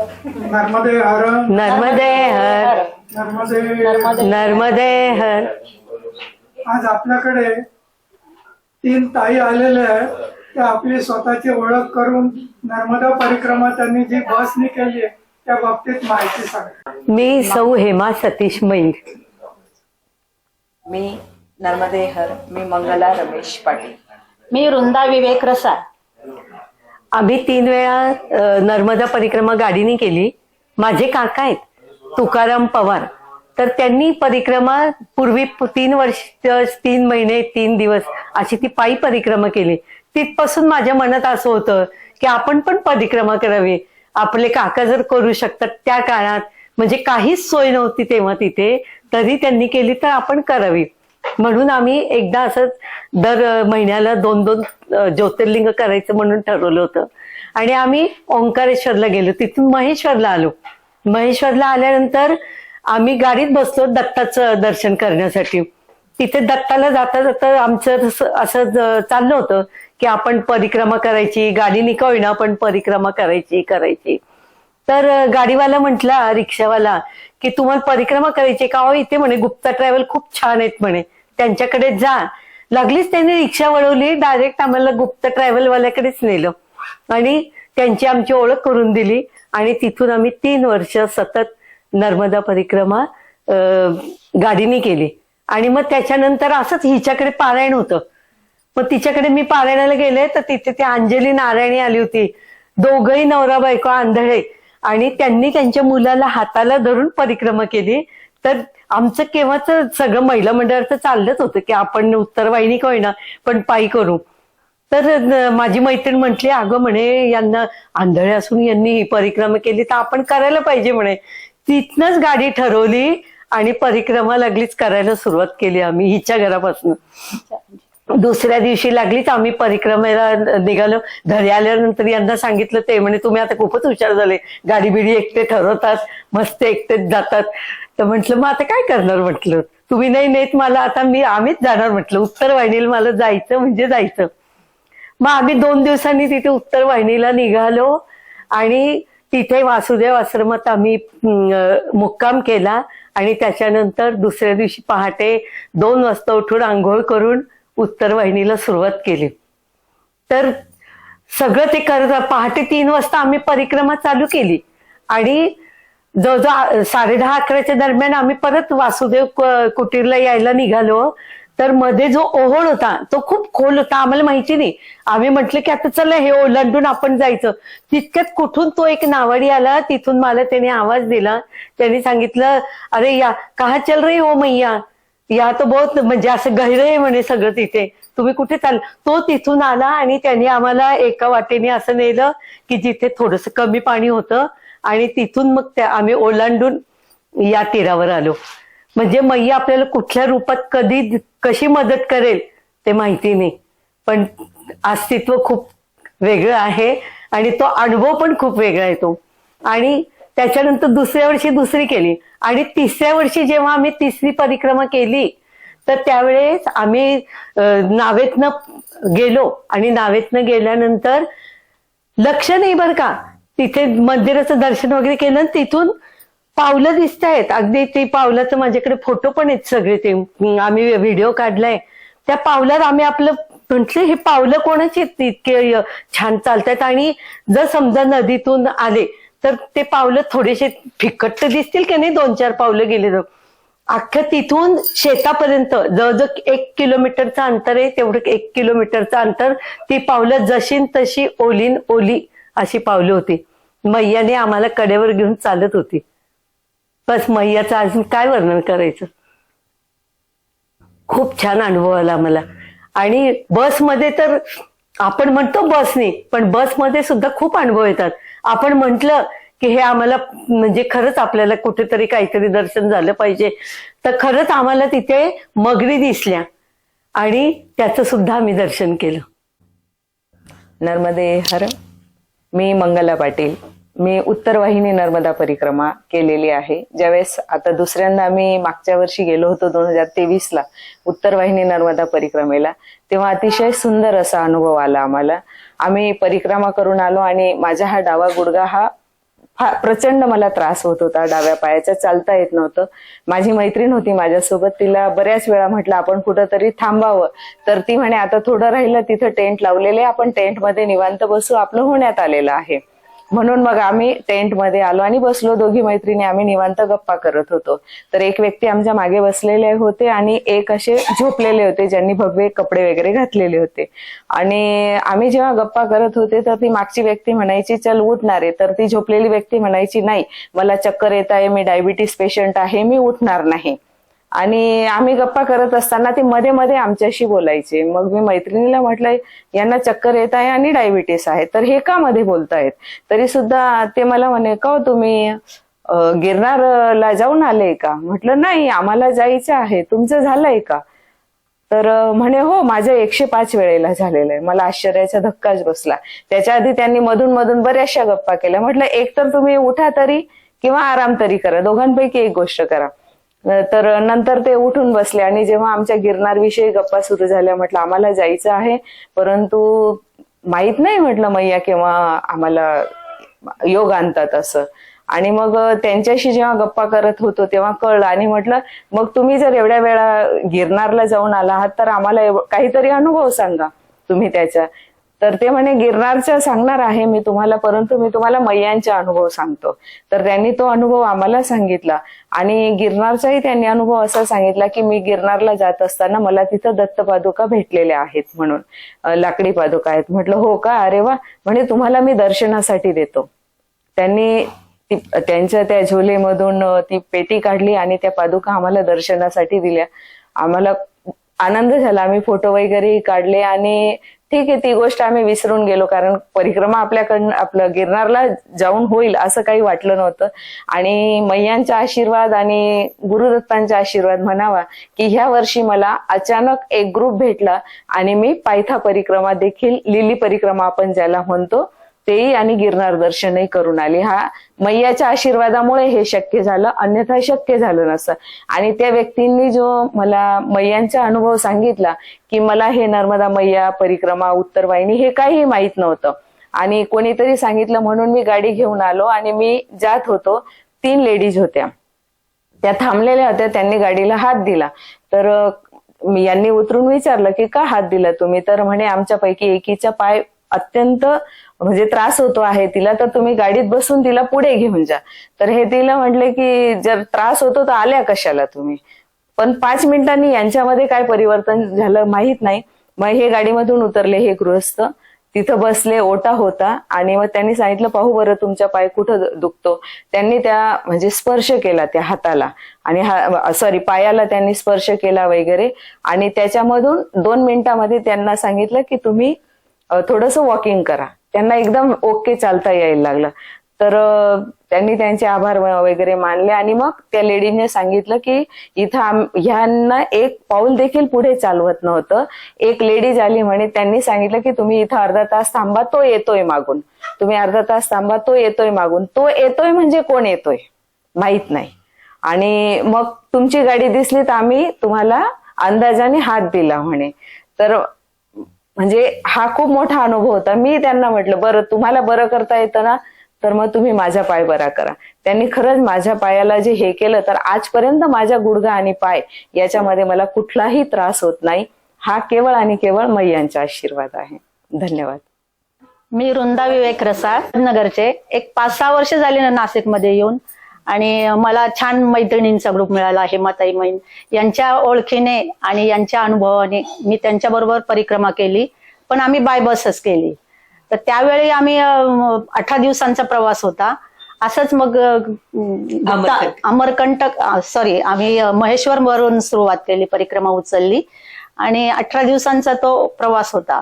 नर्मदे हर। नर्मदे हर। नर्मदे। नर्मदे हर। आज आपल्याकडे तीन ताई आलेल्या आहेत. त्या आपली स्वतःची ओळख करून नर्मदा परिक्रमा त्यांनी जी बसनी केली आहे त्या बाबतीत माहिती सांगा. मी सौ हेमा सतीश मैर मी नर्मदे हर मी मंगला रमेश पाटील. मी वृंदा विवेक रसाळ. आम्ही तीन वेळा नर्मदा परिक्रमा गाडीने केली. माझे काका आहेत तुकाराम पवार. तर त्यांनी परिक्रमा पूर्वी तीन वर्ष तीन महिने तीन दिवस अशी ती पायी परिक्रमा केली. तिथपासून माझ्या मनात असं होतं की आपण पण परिक्रमा करावी. आपले काका जर करू शकतात त्या काळात म्हणजे काहीच सोय नव्हती तेव्हा तिथे तरी त्यांनी केली तर आपण करावी. म्हणून आम्ही एकदा असंच दर महिन्याला दोन दोन ज्योतिर्लिंग करायचं म्हणून ठरवलं होतं. आणि आम्ही ओंकारेश्वरला गेलो. तिथून महेश्वरला आलो. महेश्वरला आल्यानंतर आम्ही गाडीत बसलो दत्ताचं दर्शन करण्यासाठी. तिथे दत्ताला जाता जाता आमचं असं चाललं होतं की आपण परिक्रमा करायची गाडी निकावी होईना आपण परिक्रमा करायची करायची. तर गाडीवाला म्हटला रिक्षावाला की तुम्हाला परिक्रमा करायची का? हो इथे म्हणे गुप्ता ट्रॅव्हल खूप छान आहेत म्हणे. त्यांच्याकडे जा. लागलीच त्यांनी रिक्षा वळवली डायरेक्ट आम्हाला गुप्त ट्रॅव्हलवाल्याकडेच नेलं. आणि त्यांची आमची ओळख करून दिली. आणि तिथून आम्ही तीन वर्ष सतत नर्मदा परिक्रमा गाडीने केली. आणि मग त्याच्यानंतर असंच हिच्याकडे पारायण होतं. मग तिच्याकडे मी पारायणाला गेले तर तिथे ती अंजली नारायणी आली होती. दोघही नवरा बायको आंधळे. आणि त्यांनी त्यांच्या मुलाला हाताला धरून परिक्रमा केली. तर आमचं केव्हाच सगळं महिला मंडळाचं चाललंच होतं की आपण उत्तरवाहिनी का होईना पण पायी करू. तर माझी मैत्रीण म्हटली अगं म्हणे यांना आंधळे असून यांनी ही परिक्रमा केली तर आपण करायला पाहिजे म्हणे. तिथनच गाडी ठरवली आणि परिक्रमा लागलीच करायला सुरुवात केली आम्ही हिच्या घरापासून. दुसऱ्या दिवशी लागलीच आम्ही परिक्रमेला निघालो. घरी आल्यानंतर यांना सांगितलं ते म्हणे तुम्ही आता खूपच हुशार झाले. गाडी बिडी एकटे ठरवतात मस्त एकटेच जातात. तर म्हटलं मग आता काय करणार? म्हटलं तुम्ही नाही नेत मला आता मी आम्हीच जाणार. म्हटलं उत्तर वाहिनीला मला जायचं म्हणजे जायचं. मग आम्ही दोन दिवसांनी तिथे उत्तर वाहिनीला निघालो आणि तिथे वासुदेव आश्रमात आम्ही मुक्काम केला आणि त्याच्यानंतर दुसऱ्या दिवशी पहाटे दोन वाजता उठून आंघोळ करून उत्तर वाहिनीला सुरुवात केली. तर सगळं ते करत पहाटे तीन वाजता आम्ही परिक्रमा चालू केली आणि जवळजवळ साडे दहा अकराच्या दरम्यान आम्ही परत वासुदेव कुटीरला यायला निघालो. तर मध्ये जो ओहोळ होता तो खूप खोल होता आम्हाला माहिती नाही. आम्ही म्हटलं की आता चला हे ओलांडून आपण जायचं. तितक्यात कुठून तो एक नावाडी आला तिथून मला त्याने आवाज दिला. त्याने सांगितलं अरे या कहा चल रही हो मैया? या तो बहुत म्हणजे असं गहिरं आहे म्हणे सगळं तिथे. तुम्ही कुठे चाल तो तिथून आला आणि त्याने आम्हाला एका वाटेने असं नेलं की जिथे थोडस कमी पाणी होतं. आणि तिथून मग त्या आम्ही ओलांडून या तीरावर आलो. म्हणजे मैया आपल्याला कुठल्या रूपात कधी कशी मदत करेल ते माहिती नाही. पण अस्तित्व खूप वेगळं आहे आणि तो अनुभव पण खूप वेगळा येतो आणि त्याच्यानंतर दुसऱ्या वर्षी दुसरी केली. आणि तिसऱ्या वर्षी जेव्हा आम्ही तिसरी परिक्रमा केली तर त्यावेळेस आम्ही नावेतनं गेलो. आणि नावेतनं गेल्यानंतर लक्ष नाही बरं का. तिथे मंदिराचं दर्शन वगैरे केलं आणि तिथून पावलं दिसत आहेत. अगदी ते पावलाचं माझ्याकडे फोटो पण आहेत सगळे ते. आम्ही व्हिडिओ काढलाय. त्या पावलात आम्ही आपलं म्हटलं हे पावलं कोणाची आहेत? इतके छान चालतात आणि जर समजा नदीतून आले तर ते पावलं थोडेसे फिकट तर दिसतील की नाही? दोन चार पावलं गेले तर. अख्खं तिथून शेतापर्यंत जवळजवळ एक किलोमीटरचं अंतर आहे तेवढं एक किलोमीटरचं अंतर. ती पावलं जशीन तशी ओलीन ओली अशी पावलं होती. मैयाने आम्हाला कडेवर घेऊन चालत होती. बस मैयाचं अजून काय वर्णन करायचं? खूप छान अनुभव आला मला. आणि बसमध्ये तर आपण म्हणतो बसने पण बसमध्ये सुद्धा खूप अनुभव येतात. आपण म्हटलं की हे आम्हाला म्हणजे खरंच आपल्याला कुठेतरी काहीतरी दर्शन झालं पाहिजे. तर खरंच आम्हाला तिथे मगरी दिसल्या आणि त्याचं सुद्धा आम्ही दर्शन केलं. नर्मदे हर मी मंगला पाटील. मी उत्तर वाहिनी नर्मदा परिक्रमा केलेली आहे. ज्यावेळेस आता दुसऱ्यांदा आम्ही मागच्या वर्षी गेलो होतो दोन हजार तेवीस ला उत्तर वाहिनी नर्मदा परिक्रमेला तेव्हा अतिशय सुंदर असा अनुभव आला आम्हाला. आम्ही परिक्रमा करून आलो आणि माझा हा डावा गुडगा हा हा प्रचंड मला त्रास होत होता डाव्या पायाचा चालता येत नव्हतं. माझी मैत्रीण होती माझ्यासोबत तिला बऱ्याच वेळा म्हटलं आपण कुठंतरी थांबावं. तर ती म्हणे आता थोडं राहिलं तिथं टेंट लावलेले आपण टेंटमध्ये निवांत बसू आपलं होण्यात आलेलं आहे. म्हणून मग आम्ही टेंटमध्ये आलो आणि बसलो. दोघी मैत्रिणी आम्ही निवांत गप्पा करत होतो. तर एक व्यक्ती आमच्या मागे बसलेले होते आणि एक असे झोपलेले होते ज्यांनी भगवे कपडे वगैरे घातलेले होते. आणि आम्ही जेव्हा गप्पा करत होते तर ती मागची व्यक्ती म्हणायची चल उठणार आहे. तर ती झोपलेली व्यक्ती म्हणायची नाही मला चक्कर येत आहे मी डायबिटीस पेशंट आहे मी उठणार नाही. आणि आम्ही गप्पा करत असताना ते मध्ये मध्ये आमच्याशी बोलायचे. मग मी मैत्रिणीला म्हटलंय यांना चक्कर येत आहे आणि डायबिटीस आहे. तर हे का मध्ये बोलतायत? तरी सुद्धा ते मला म्हणे का हो तुम्ही गिरणारला जाऊन आले का? म्हटलं नाही आम्हाला जायचं आहे. तुमचं झालंय का? तर म्हणे हो माझ्या एकशे पाच वेळेला झालेलं आहे. मला आश्चर्याचा धक्काच बसला. त्याच्या आधी त्यांनी मधून मधून बऱ्याचशा गप्पा केल्या. म्हटलं एक तर तुम्ही उठा तरी किंवा आराम तरी करा. दोघांपैकी एक गोष्ट करा. तर नंतर ते उठून बसले आणि जेव्हा आमच्या गिरनार विषयी गप्पा सुरू झाल्या म्हटलं आम्हाला जायचं आहे परंतु माहीत नाही म्हटलं मैया किंवा आम्हाला योग आणतात असं. आणि मग त्यांच्याशी जेव्हा गप्पा करत होतो तेव्हा कळलं. आणि म्हटलं मग तुम्ही जर एवढ्या वेळा गिरनारला जाऊन आला आहात तर आम्हाला काहीतरी अनुभव सांगा तुम्ही त्याचा. तर ते म्हणे गिरनारच्या सांगणार आहे मी तुम्हाला परंतु मी तुम्हाला मैयांचा अनुभव सांगतो. तर त्यांनी तो अनुभव आम्हाला सांगितला. आणि गिरनारचाही त्यांनी अनुभव असा सांगितला की मी गिरनारला जात असताना मला तिथं दत्त पादुका भेटलेल्या आहेत म्हणून. लाकडी पादुका आहेत. म्हटलं हो का? अरे वा! म्हणे तुम्हाला मी दर्शनासाठी देतो. त्यांनी ती त्यांच्या त्या झोलेमधून ती पेटी काढली आणि त्या पादुका आम्हाला दर्शनासाठी दिल्या. आम्हाला आनंद झाला. आम्ही फोटो वगैरे काढले आणि ठीक आहे ती गोष्ट आम्ही विसरून गेलो कारण परिक्रमा आपल्याकडनं आपलं गिरनारला जाऊन होईल असं काही वाटलं नव्हतं. आणि मैयांचा आशीर्वाद आणि गुरुदत्तांचा आशीर्वाद म्हणावा की ह्या वर्षी मला अचानक एक ग्रुप भेटला आणि मी पायथा परिक्रमा देखील लिली परिक्रमा आपण ज्याला म्हणतो तेही आणि गिरनार दर्शनही करून आली. हा मैयाच्या आशीर्वादामुळे हे शक्य झालं अन्यथा शक्य झालं नसतं आणि त्या व्यक्तींनी जो मला मैयांचा अनुभव सांगितला की मला हे नर्मदा मैया परिक्रमा उत्तर वाहिनी हे काही माहीत नव्हतं. आणि कोणीतरी सांगितलं म्हणून मी गाडी घेऊन आलो आणि मी जात होतो. तीन लेडीज होत्या. त्या थांबलेल्या होत्या त्यांनी गाडीला हात दिला. तर मी यांनी उतरून विचारलं की का हात दिला तुम्ही? तर म्हणे आमच्यापैकी एकीचा पाय अत्यंत म्हणजे त्रास होतो आहे तिला तर तुम्ही गाडीत बसून तिला पुढे घेऊन जा. तर हे तिला म्हटले की जर त्रास होतो तर आल्या कशाला तुम्ही? पण पाच मिनिटांनी यांच्यामध्ये काय परिवर्तन झालं माहीत नाही. मग हे गाडीमधून उतरले हे गृहस्थ. तिथं बसले ओटा होता. आणि मग त्यांनी सांगितलं पाहू बरं तुमचा पाय कुठं दुखतो. त्यांनी त्या म्हणजे स्पर्श केला त्या हाताला. आणि हा सॉरी पायाला त्यांनी स्पर्श केला वगैरे. आणि त्याच्यामधून दोन मिनिटांमध्ये त्यांना सांगितलं की तुम्ही थोडस वॉकिंग करा. त्यांना एकदम ओके चालता यायला लागलं. तर त्यांनी त्यांचे आभार वगैरे मानले आणि मग त्या लेडीने सांगितलं की इथं ह्यांना एक पाऊल देखील पुढे चालवत नव्हतं. एक लेडीज आली म्हणे त्यांनी सांगितलं की तुम्ही इथं अर्धा तास थांबा तो येतोय मागून. तुम्ही अर्धा तास थांबा तो येतोय मागून. तो येतोय म्हणजे कोण येतोय? माहीत नाही. आणि मग तुमची गाडी दिसली तर आम्ही तुम्हाला अंदाजाने हात दिला म्हणे. तर म्हणजे हा खूप मोठा अनुभव होता. मी त्यांना म्हटलं बरं तुम्हाला बरं करता येतं ना तर मग तुम्ही माझा पाय बरा करा. त्यांनी खरंच माझ्या पायाला जे हे केलं तर आजपर्यंत माझ्या गुडघा आणि पाय याच्यामध्ये मला कुठलाही त्रास होत नाही. हा केवळ आणि केवळ मैयांचा आशीर्वाद आहे. धन्यवाद. मी वृंदा विवेक रसाळ नगरचे. एक पाच सहा वर्ष झाली ना नाशिकमध्ये येऊन. आणि मला छान मैत्रिणींचा ग्रुप मिळाला हेमाताई मैन. यांच्या ओळखीने आणि यांच्या अनुभवाने मी त्यांच्या बरोबर परिक्रमा केली पण आम्ही बाय बसच केली. तर त्यावेळी आम्ही अठरा दिवसांचा प्रवास होता. असंच मग अमरकंटक. सॉरी आम्ही अं, महेश्वरवरून सुरुवात केली परिक्रमा उचलली. आणि अठरा दिवसांचा तो प्रवास होता.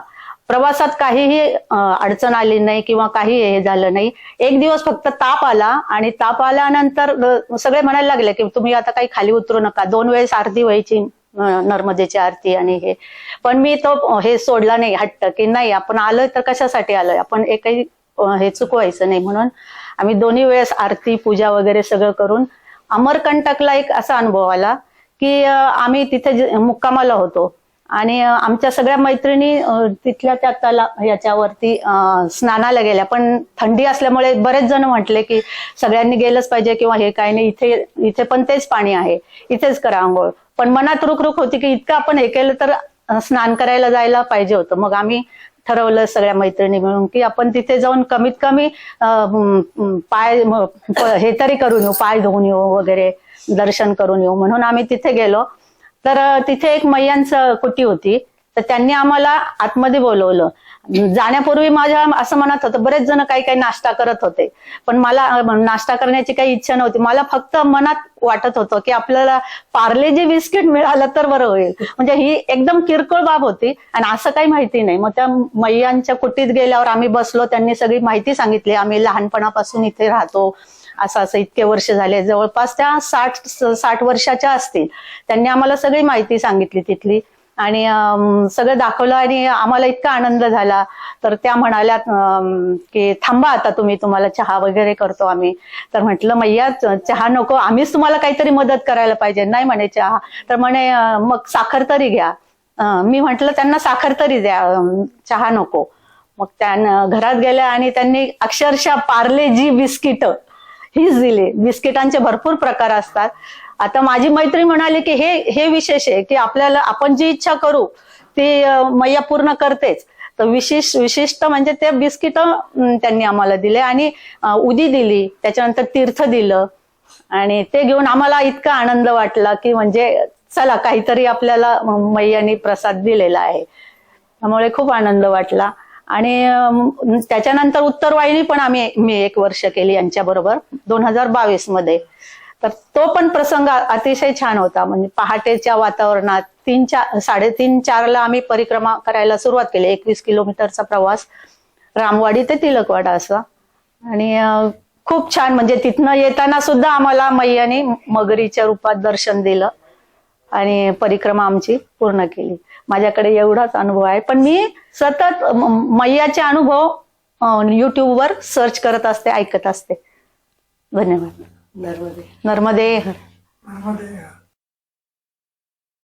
प्रवासात काहीही अडचण आली नाही किंवा काही हे झालं नाही. एक दिवस फक्त ताप आला आणि ताप आल्यानंतर सगळे म्हणायला लागले की तुम्ही आता काही खाली उतरू नका. दोन वेळेस आरती व्हायची नर्मदेची आरती आणि हे. पण मी तो हे सोडला नाही हट्ट की नाही आपण आलोय तर कशासाठी आलोय? आपण एकही हे चुकवायचं नाही म्हणून आम्ही दोन्ही वेळेस आरती पूजा वगैरे सगळं करून अमरकंटकला एक असा अनुभव आला की आम्ही तिथे मुक्कामाला होतो. आणि आमच्या सगळ्या मैत्रिणी तिथल्या त्या तला याच्यावरती स्नानाला गेल्या. पण थंडी असल्यामुळे बरेच जण म्हटले की सगळ्यांनी गेलंच पाहिजे किंवा हे काय नाही इथे इथे पण तेच पाणी आहे इथेच करा आंघोळ. पण मनात रुखरुख होती की इतकं आपण हे केलं तर स्नान करायला जायला पाहिजे होतं. मग आम्ही ठरवलं सगळ्या मैत्रिणी मिळून की आपण तिथे जाऊन कमीत कमी पाय हे तरी करून येऊ पाय धुवून येऊ वगैरे दर्शन करून येऊ. म्हणून आम्ही तिथे गेलो. तर तिथे एक मैयांचं कुटी होती. तर त्यांनी आम्हाला आतमध्ये बोलवलं. जाण्यापूर्वी माझ्या असं म्हणत होतं बरेच जण काही काही नाश्ता करत होते. पण मला नाश्ता करण्याची काही इच्छा नव्हती. मला फक्त मनात वाटत होतं की आपल्याला पार्ले जे बिस्किट मिळालं तर बरं होईल. म्हणजे ही एकदम किरकोळ बाब होती. आणि असं काही माहिती नाही. मग त्या मैयांच्या कुटीत गेल्यावर आम्ही बसलो. त्यांनी सगळी माहिती सांगितली. आम्ही लहानपणापासून इथे राहतो. असं असं इतके वर्ष झाले. जवळपास त्या साठ साठ वर्षाच्या असतील. त्यांनी आम्हाला सगळी माहिती सांगितली तिथली. आणि सगळं दाखवलं आणि आम्हाला इतका आनंद झाला. तर त्या म्हणाल्या की थांबा आता तुम्ही तुम्हाला चहा वगैरे करतो आम्ही. तर म्हटलं मैया चहा नको. आम्हीच तुम्हाला काहीतरी मदत करायला पाहिजे. नाही म्हणे चहा. तर म्हणे मग साखर तरी घ्या. मी म्हटलं त्यांना साखर तरी द्या. चहा नको. मग त्या घरात गेल्या आणि त्यांनी अक्षरशः पार्ले जी बिस्किट हीच दिली बिस्किटांचे भरपूर प्रकार असतात. आता माझी मैत्री म्हणाली की हे हे विशेष आहे की आपल्याला आपण जी इच्छा करू ती मैया पूर्ण करतेच. तर विशेष विशिष्ट म्हणजे ते बिस्किट त्यांनी आम्हाला दिले आणि उदी दिली त्याच्यानंतर तीर्थ दिलं. आणि ते घेऊन आम्हाला इतका आनंद वाटला की म्हणजे चला काहीतरी आपल्याला मैयानी प्रसाद दिलेला आहे. त्यामुळे खूप आनंद वाटला. आणि त्याच्यानंतर उत्तर वाहिनी पण आम्ही मी एक वर्ष केली यांच्या बरोबर दोन हजार बावीसमध्ये तर तो पण प्रसंग अतिशय छान होता. म्हणजे पहाटेच्या वातावरणात तीन चार साडेतीन चारला आम्ही परिक्रमा करायला सुरुवात केली. एकवीस किलोमीटरचा प्रवास. रामवाडी ते तिलकवाडा असा. आणि खूप छान. म्हणजे तिथनं येताना सुद्धा आम्हाला मैयाने मगरीच्या रूपात दर्शन दिलं. आणि परिक्रमा आमची पूर्ण केली. माझ्याकडे एवढाच अनुभव आहे. पण मी सतत मैयाचे अनुभव युट्यूबवर सर्च करत असते ऐकत असते. धन्यवाद. नर्मदे. नर्मदे.